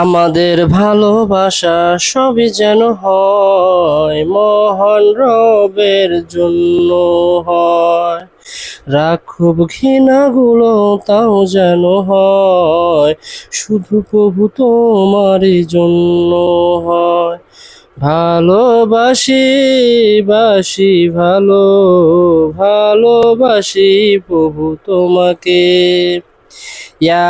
আমাদের ভালোবাসা সবই যেন হয় মহান রবের জন্য হয়। রাখব ঘৃণাগুলো তাও যেন হয়, শুধু প্রভু তোমারই জন্য হয়। ভালোবাসি, বাসি, ভালো, ভালোবাসি প্রভু তোমাকে। ইয়া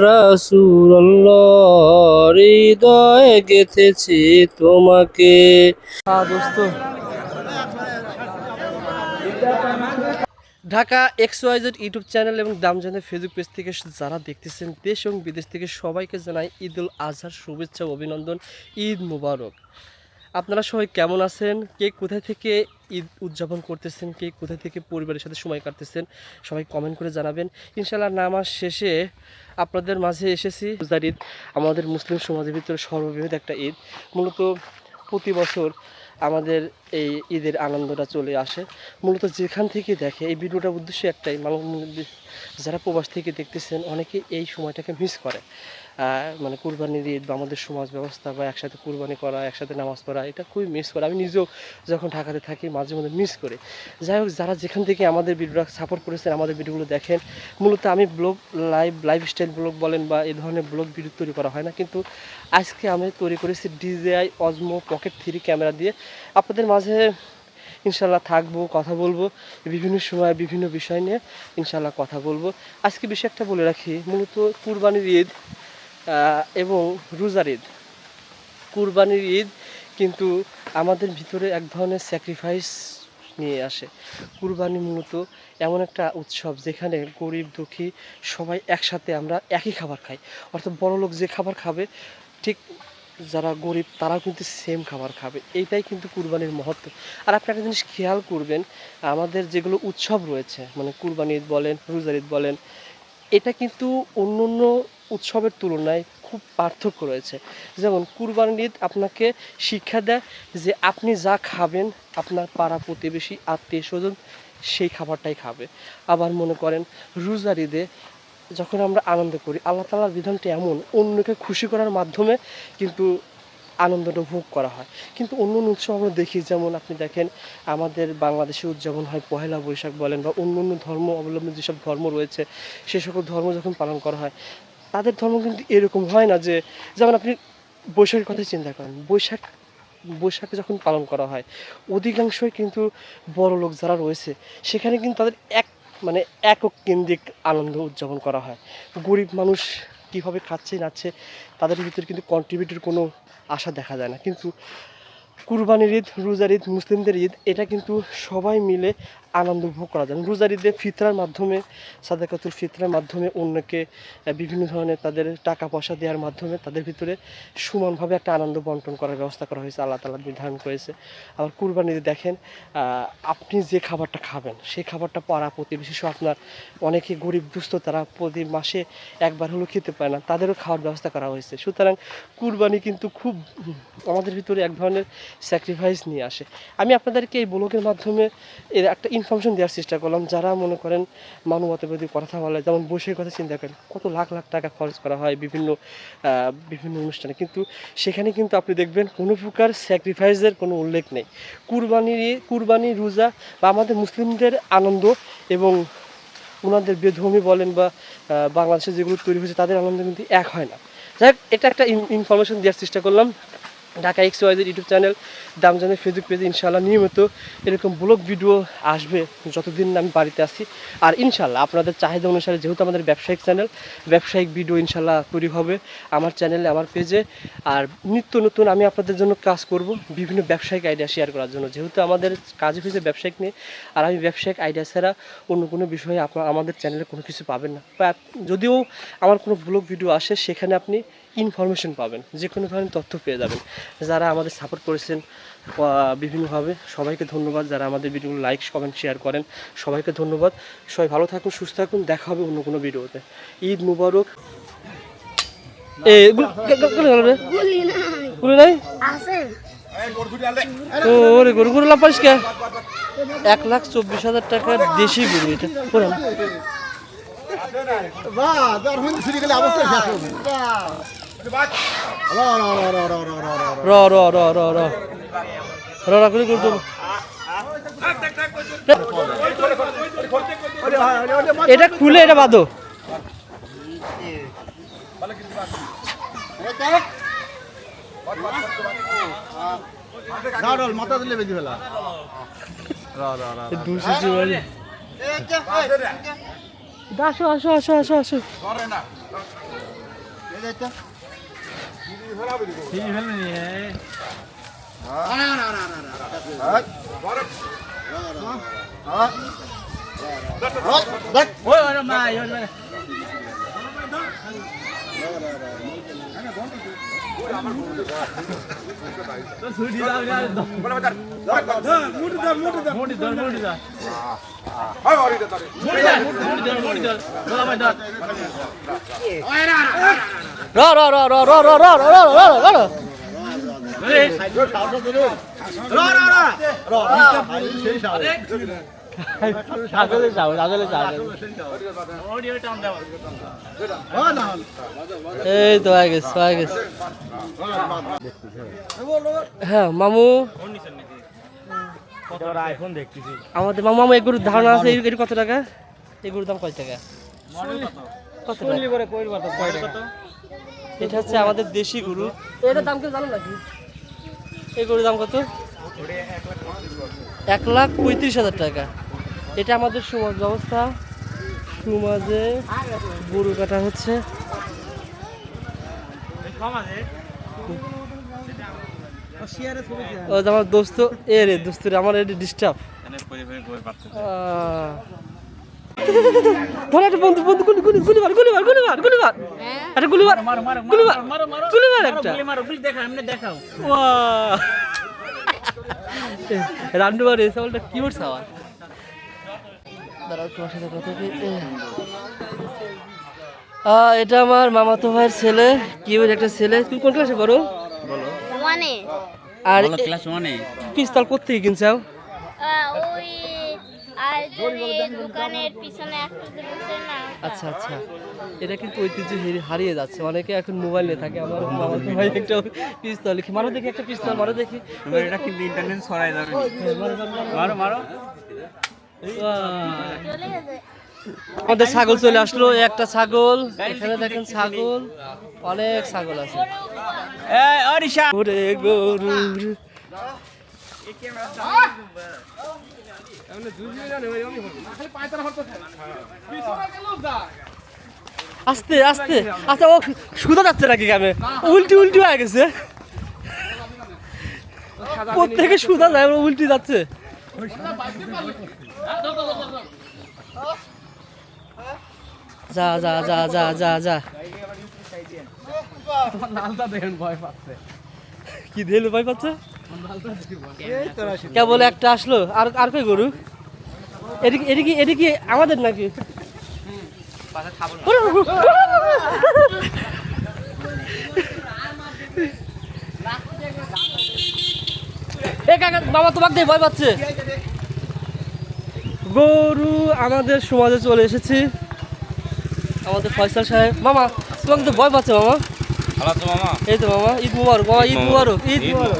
রাসূলুল্লাহ, হৃদয়ে গেথেছি তোমাকে। দোস্ত Dhaka X Y Z YouTube channel এবং দামজানের ফেসবুক পেজ থেকে যারা দেখতেছেন দেশ এবং বিদেশ থেকে সবাইকে জানাই ঈদ উল আজহার শুভেচ্ছা অভিনন্দন। ঈদ মুবারক। আপনারা সবাই কেমন আছেন? কে কোথায় থেকে ঈদ উদযাপন করতেছেন? কে কোথায় থেকে পরিবারের সাথে সময় কাটতেছেন? সবাই কমেন্ট করে জানাবেন। ইনশাল্লাহ নামাজ শেষে আপনাদের মাঝে এসেছি। ঈদ, আমাদের মুসলিম সমাজের ভিতরে সর্ববৃহৎ একটা ঈদ। মূলত প্রতি বছর আমাদের এই ঈদের আনন্দটা চলে আসে। মূলত যেখান থেকে দেখে, এই ভিডিওটার উদ্দেশ্য একটাই, মানুষ যারা প্রবাস থেকে দেখতেছেন অনেকে এই সময়টাকে মিস করে। মানে কুরবানির ঈদ বা আমাদের সমাজ ব্যবস্থা বা একসাথে কুরবানি করা, একসাথে নামাজ পড়া, এটা খুবই মিস করে। আমি নিজেও যখন ঢাকাতে থাকি, মাঝে মধ্যে মিস করি। যাই হোক, যারা যেখান থেকে আমাদের ভিডিওটা সাপোর্ট করেছেন, আমাদের ভিডিওগুলো দেখেন, মূলত আমি ব্লগ লাইভ লাইফস্টাইল ব্লগ বলেন বা এই ধরনের ব্লগ ভিডিও তৈরি করা হয় না, কিন্তু আজকে আমি তৈরি করেছি DJI Osmo pocket three camera দিয়ে। আপনাদের মাঝে ইনশাল্লাহ থাকব, কথা বলব, বিভিন্ন সময়, বিভিন্ন বিষয় নিয়ে ইনশাল্লাহ কথা বলব। আজকে বিষয় একটা বলে রাখি, মূলত কুরবানির ঈদ এবং রোজার ঈদ। কুরবানির ঈদ কিন্তু আমাদের ভিতরে এক ধরনের স্যাক্রিফাইস নিয়ে আসে। কুরবানি মূলত এমন একটা উৎসব যেখানে গরিব, দুঃখী সবাই একসাথে আমরা একই খাবার খাই। অর্থাৎ বড় লোক যে খাবার খাবে, ঠিক যারা গরিব তারাও কিন্তু সেম খাবার খাবে। এইটাই কিন্তু কুরবানির মহত্ব। আর আপনি একটা জিনিস খেয়াল করবেন, আমাদের যেগুলো উৎসব রয়েছে মানে কুরবানি ঈদ বলেন, রোজার ঈদ বলেন, এটা কিন্তু অন্য অন্য উৎসবের তুলনায় খুব পার্থক্য রয়েছে। যেমন কুরবানির ঈদ আপনাকে শিক্ষা দেয় যে আপনি যা খাবেন, আপনার পাড়া প্রতিবেশী, আত্মীয় স্বজন সেই খাবারটাই খাবে। আবার মনে করেন রোজার ঈদে যখন আমরা আনন্দ করি, আল্লাহ তালার বিধানটা এমন, অন্যকে খুশি করার মাধ্যমে কিন্তু আনন্দটা ভোগ করা হয়। কিন্তু অন্য অন্য উৎসব আমরা দেখি, যেমন আপনি দেখেন আমাদের বাংলাদেশে উদযাপন হয় পহেলা বৈশাখ বলেন বা অন্য অন্য ধর্ম অবলম্বন যেসব ধর্ম রয়েছে, সে সকল ধর্ম যখন পালন করা হয় তাদের ধর্ম কিন্তু এরকম হয় না যে, যেমন আপনি বৈশাখের কথা চিন্তা করেন, বৈশাখ বৈশাখ যখন পালন করা হয়, অধিকাংশই কিন্তু বড় লোক যারা রয়েছে, সেখানে কিন্তু তাদের এক মানে একক কেন্দ্রিক আনন্দ উদযাপন করা হয়। গরিব মানুষ কীভাবে খাচ্ছে, নাচ্ছে, তাদের ভিতরে কিন্তু কন্ট্রিবিউটের কোনো আশা দেখা যায় না। কিন্তু কুরবানির ঈদ, রোজার ঈদ, মুসলিমদের ঈদ, এটা কিন্তু সবাই মিলে আনন্দ উপভোগ করা যায়। রোজার ঈদে ফিতরার মাধ্যমে, সাদাকাতুল ফিতরার মাধ্যমে অন্যকে বিভিন্ন ধরনের তাদের টাকা পয়সা দেওয়ার মাধ্যমে তাদের ভিতরে সমানভাবে একটা আনন্দ বন্টন করার ব্যবস্থা করা হয়েছে, আল্লাহ তালা নির্ধারণ করেছে। আবার কুরবানিতে দেখেন আপনি যে খাবারটা খাবেন, সেই খাবারটা পাড়া প্রতিবেশী সহ আপনার অনেকে গরিব দুস্থ, তারা প্রতি মাসে একবার হলেও খেতে পায় না, তাদেরও খাওয়ার ব্যবস্থা করা হয়েছে। সুতরাং কুরবানি কিন্তু খুব, আমাদের ভিতরে এক ধরনের স্যাক্রিফাইস নিয়ে আসে। আমি আপনাদেরকে এই ব্লগের মাধ্যমে এর একটা ইনফরমেশন দেওয়ার চেষ্টা করলাম। যারা মনে করেন মানবতাবাদী কথা বলে যেমন বসে কথা চিন্তা করেন, কত লাখ লাখ টাকা খরচ করা হয় বিভিন্ন বিভিন্ন অনুষ্ঠানে। কিন্তু সেখানে কিন্তু আপনি দেখবেন কোনো প্রকার স্যাক্রিফাইসের কোনো উল্লেখ নেই। কুরবানির কুরবানি রোজা বা আমাদের মুসলিমদের আনন্দ এবং ওনাদের বেধর্মী বলেন বা বাংলাদেশে যেগুলো তৈরি হয়েছে, তাদের আনন্দ কিন্তু এক হয় না। যাই এটা একটা ইনফরমেশন দেওয়ার চেষ্টা করলাম। ঢাকা এক্স ওয়াইজের ইউটিউব চ্যানেল দাম দামজানের ফেসবুক পেজে ইনশাল্লাহ নিয়মিত এরকম ব্লগ ভিডিও আসবে যতদিন আমি বাড়িতে আসি আর ইনশাল্লাহ আপনাদের চাহিদা অনুসারে যেহেতু আমাদের ব্যবসায়িক চ্যানেল, ব্যবসায়িক ভিডিও ইনশাল্লাহ তৈরি হবে আমার চ্যানেলে, আমার পেজে আর নিত্য নতুন আমি আপনাদের জন্য কাজ করব বিভিন্ন ব্যবসায়িক আইডিয়া শেয়ার করার জন্য। যেহেতু আমাদের কাজ হয়েছে ব্যবসায়িক নিয়ে, আর আমি ব্যবসায়িক আইডিয়া ছাড়া অন্য কোনো বিষয়ে আমাদের চ্যানেলে কোনো কিছু পাবেন না। যদিও আমার কোনো ব্লগ ভিডিও আসে, সেখানে আপনি ইনফরমেশন পাবেন যে কোনো ধরনের তথ্য পেয়ে যাবেন। যারা আমাদের সাপোর্ট করেছেন বিভিন্নভাবে সবাইকে ধন্যবাদ। যারা আমাদের ভিডিওগুলো লাইক কমেন্ট শেয়ার করেন সবাইকে ধন্যবাদ। সবাই ভালো থাকুন সুস্থ থাকুন। দেখা হবে অন্য কোনো ভিডিওতে। ঈদ মুবারক। এ গু- কে- কে- কোনে গেল রে গুলি নাই। গুলি নাই? আছে। গরু এক লাখ চব্বিশ হাজার টাকার দেশি গরু এটা করে না। বাহ তোর হুন ছুরি গেলে অবস্থা শেষ হবে র র র র র র র র র র র র র র র করে গরু দেবো। এটা খুলে এটা বাঁধো মাথা দিলে বেঁধে আসো আসো আসো আসো আসো ছিঁড়ে ফেলবে নি ওই মা র র র র র র র সেই সাল যাও আগলে যাও। ও না হল এই তো হয়ে গেছে গেছে। হ্যাঁ মামু। আমাদের মামু মামু এগুলোর ধারণা আছে এর কত টাকা? এগুলোর দাম কয় টাকা? কত টাকা? এটা হচ্ছে আমাদের দেশি গরু। এটার দাম কেউ জানো নাকি? এই গরুর দাম কত? এক লাখ পঁয়ত্রিশ হাজার টাকা। এটা আমাদের সমাজ ব্যবস্থা। সমাজে গরু কাটা হচ্ছে। আমার দোস্ত, এ রে দোস্ত রে, আমার এটা ডিস্টার্ব বন্ধু বন্ধু, গুলি গুলি একটা দাঁড়াও সাথে কথা বলি। এটা আমার মামাতো ভাইয়ের ছেলে। কি ওর একটা ছেলে? তুমি কোন ক্লাসে পড়ো? মানে আর ক্লাস ওয়ানে পিস্তল কোথেকে কিনছাও? ওই আর দোকানের পিছনে একটা না। আচ্ছা আচ্ছা। এটা কিন্তু ঐতিহ্য হারিয়ে যাচ্ছে। অনেকে এখন মোবাইল নিয়ে থাকে। আমার আমার ভাই একটা পিস্তল লিখে মারো দেখি একটা পিস্তল মারো দেখি। এটা কিন্তু ইন্টারনেট ছড়াই যাবে মারো মারো। আমাদের ছাগল চলে আসলো, একটা ছাগল। এখানে দেখেন ছাগল, অনেক ছাগল আছে। আস্তে আস্তে আচ্ছা ও সুদা যাচ্ছে নাকি গ্রামে? উল্টি উল্টি হয়ে গেছে। প্রত্যেকে সুদা যায় উল্টি যাচ্ছে। যা যা যা যা যা যা। কি দিল পাচ্ছে? কেবল একটা আসলো? আর আর কই গরু? এদিকে এদিকে এদিকে আমাদের নাকি? বাবা তোমাকে ভয় পাচ্ছে। গরু আমাদের সমাজে চলে এসেছি। আমাদের ফয়সাল সাহেব। মামা তোমাকে তো ভয় পাচ্ছে মামা। মামা? এই তো মামা ঈদ মুবারক। মামা ঈদ মুবারক। ঈদ মুবারক।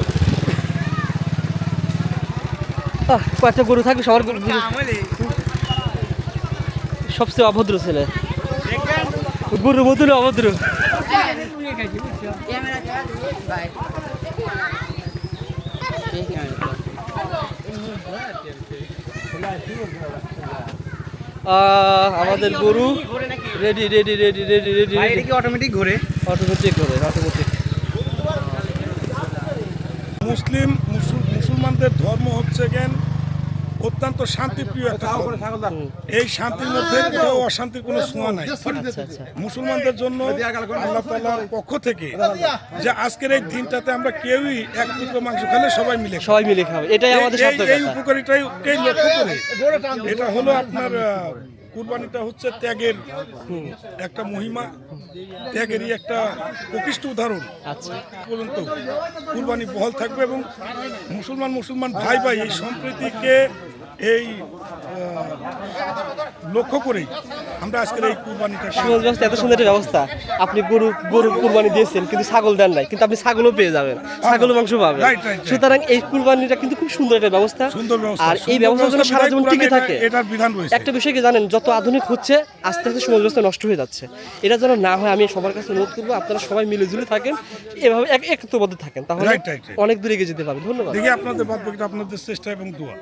কয়েকটা গরু থাকবে সবার গরু। গরু- সবচেয়ে অভদ্র ছেলে। গরু মতন অভদ্র। আহ, আমাদের গরু ready ready ready ready ready ready automatic ঘোরে? অটোমেটিক ঘোরে অটোমেটিক মুসলিম মুসল- মুসলমানদের ধর্ম হচ্ছে গেন অত্যন্ত শান্তিপ্রিয় একটা এই শান্তির মধ্যে কোথাও অশান্তির কোনো ছোঁয়া নাই। আচ্ছা আচ্ছা মুসলমানদের জন্য আল্লাহ তাআলার পক্ষ থেকে যে আজকের এই দিনটাতে আমরা কেউই এক টুকরো মাংস খেলে সবাই মিলে সবাই মিলে খাবে। এটাই আমাদের এই- শব্দ এই লক্ষ্য করে? এটা হলো আপনার কুরবানিটা হচ্ছে ত্যাগের একটা মহিমা ত্যাগেরই একটা প্রকৃষ্ট উদাহরণ। আচ্ছা। পর্যন্ত কুরবানি বহল থাকবে এবং মুসলমান মুসলমান ভাই ভাই এই সম্প্রীতিকে এই লক্ষ্য করেই আমরা আজকের এই কুরবানিটা সমাজ ব্যবস্থা এত সুন্দর একটা ব্যবস্থা। আপনি গরু গরু কুরবানি দিয়েছেন কিন্তু ছাগল দেন নাই কিন্তু আপনি ছাগলও পেয়ে যাবেন ছাগল মাংস পাবেন. সুতরাং এই কুরবানিটা কিন্তু খুব সুন্দর একটা ব্যবস্থা। সুন্দর ব্যবস্থা আর এই সুন্দর ব্যবস্থা যেন সারা জীবন টিকে থাকে। এটার বিধান রয়েছে। একটা বিষয় কি জানেন যত আধুনিক হচ্ছে আস্তে আস্তে সমাজ ব্যবস্থা নষ্ট হয়ে যাচ্ছে। এটা যেন না হয় আমি সবার কাছে অনুরোধ করব আপনারা সবাই মিলে ঝুলে থাকেন এভাবে এক একত্রবদ্ধ থাকেন তাহলে. অনেক দূরে এগিয়ে যেতে পারবেন ধন্যবাদ। দেখি আপনাদের বাদ আপনাদের চেষ্টা এবং দোয়া।